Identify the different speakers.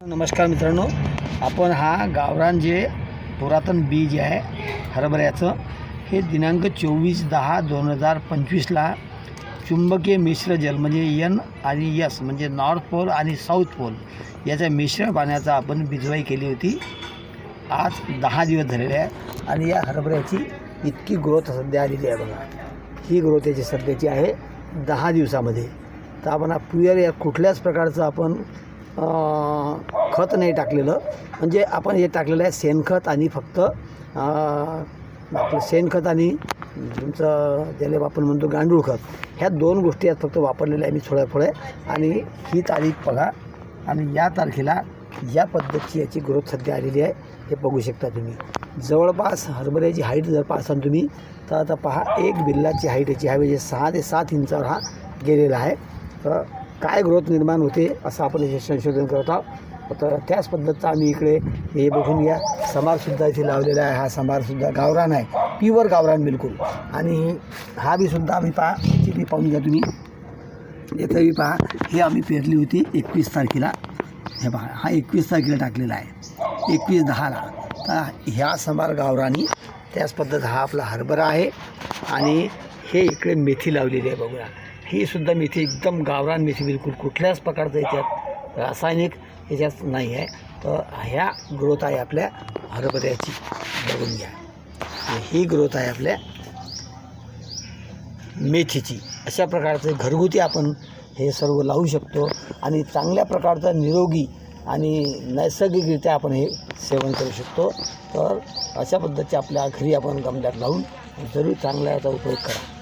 Speaker 1: नमस्कार मित्रांनो. आपण हा गावरान जे पुरातन बीज आहे हरभऱ्याचं हे दिनांक चोवीस दहा दोन हजार पंचवीसला चुंबकीय मिश्र जल म्हणजे यन आणि यस म्हणजे नॉर्थ पोल आणि साऊथ पोल याच्या मिश्र पाण्याचा आपण बिजवाई केली होती. आज दहा दिवस झालेले आहे आणि या हरभऱ्याची इतकी ग्रोथ सध्या आलेली आहे बघा. ही ग्रोथ याची सध्याची आहे दहा दिवसामध्ये. तर आपण हा प्युअर या कुठल्याच प्रकारचं आपण खत नाही टाकलेलं. म्हणजे आपण हे टाकलेलं आहे शेणखत आणि फक्त आपलं शेणखत आणि तुमचं ज्याला आपण म्हणतो गांडूळ खत. ह्या दोन गोष्टी आहेत फक्त वापरलेल्या आहे मी थोड्या थोड्या आणि ही तारीख बघा. आणि या तारखेला या पद्धतीची याची ग्रोथ सध्या आलेली आहे. हे बघू शकता तुम्ही. जवळपास हरभऱ्याची हाईट जर पाहसान तुम्ही तर आता पहा एक बिल्लाची हाईट याची आहे म्हणजे सहा ते सात इंचावर हा गेलेला आहे. तर काय ग्रोथ निर्माण होते असं आपण हे संशोधन करत आहोत. तर त्याच पद्धतीचं आम्ही इकडे हे बघून घ्या. समारसुद्धा इथे लावलेला आहे. हा समारसुद्धा गावरान आहे. प्युअर गावरान बिलकुल. आणि हा बी सुद्धा आम्ही पहा. याची बी पाहून घ्या तुम्ही. याचं बी पहा. हे आम्ही पेरली होती एकवीस तारखेला. हे पहा. हा एकवीस तारखेला टाकलेला आहे. एकवीस दहाला. तर ह्या समार गावरानी त्याच पद्धत हा आपला हरभरा आहे. आणि हे इकडे मेथी लावलेली आहे. बघूया. ही सुद्धा मेथी एकदम गावरान मेथी बिलकुल कुठल्याच प्रकारचं याच्यात रासायनिक याच्यात नाही आहे. तर ह्या ग्रोथ आहे आपल्या हरभऱ्याची. बघून घ्या. ही ग्रोथ आहे आपल्या मेथीची. अशा प्रकारचे घरगुती आपण हे सर्व लावू शकतो आणि चांगल्या प्रकारचा निरोगी आणि नैसर्गिकरित्या आपण हे सेवन करू शकतो. तर अशा पद्धतीचे आपल्या घरी आपण गमल्यात लावून जरूर चांगला याचा उपयोग करा.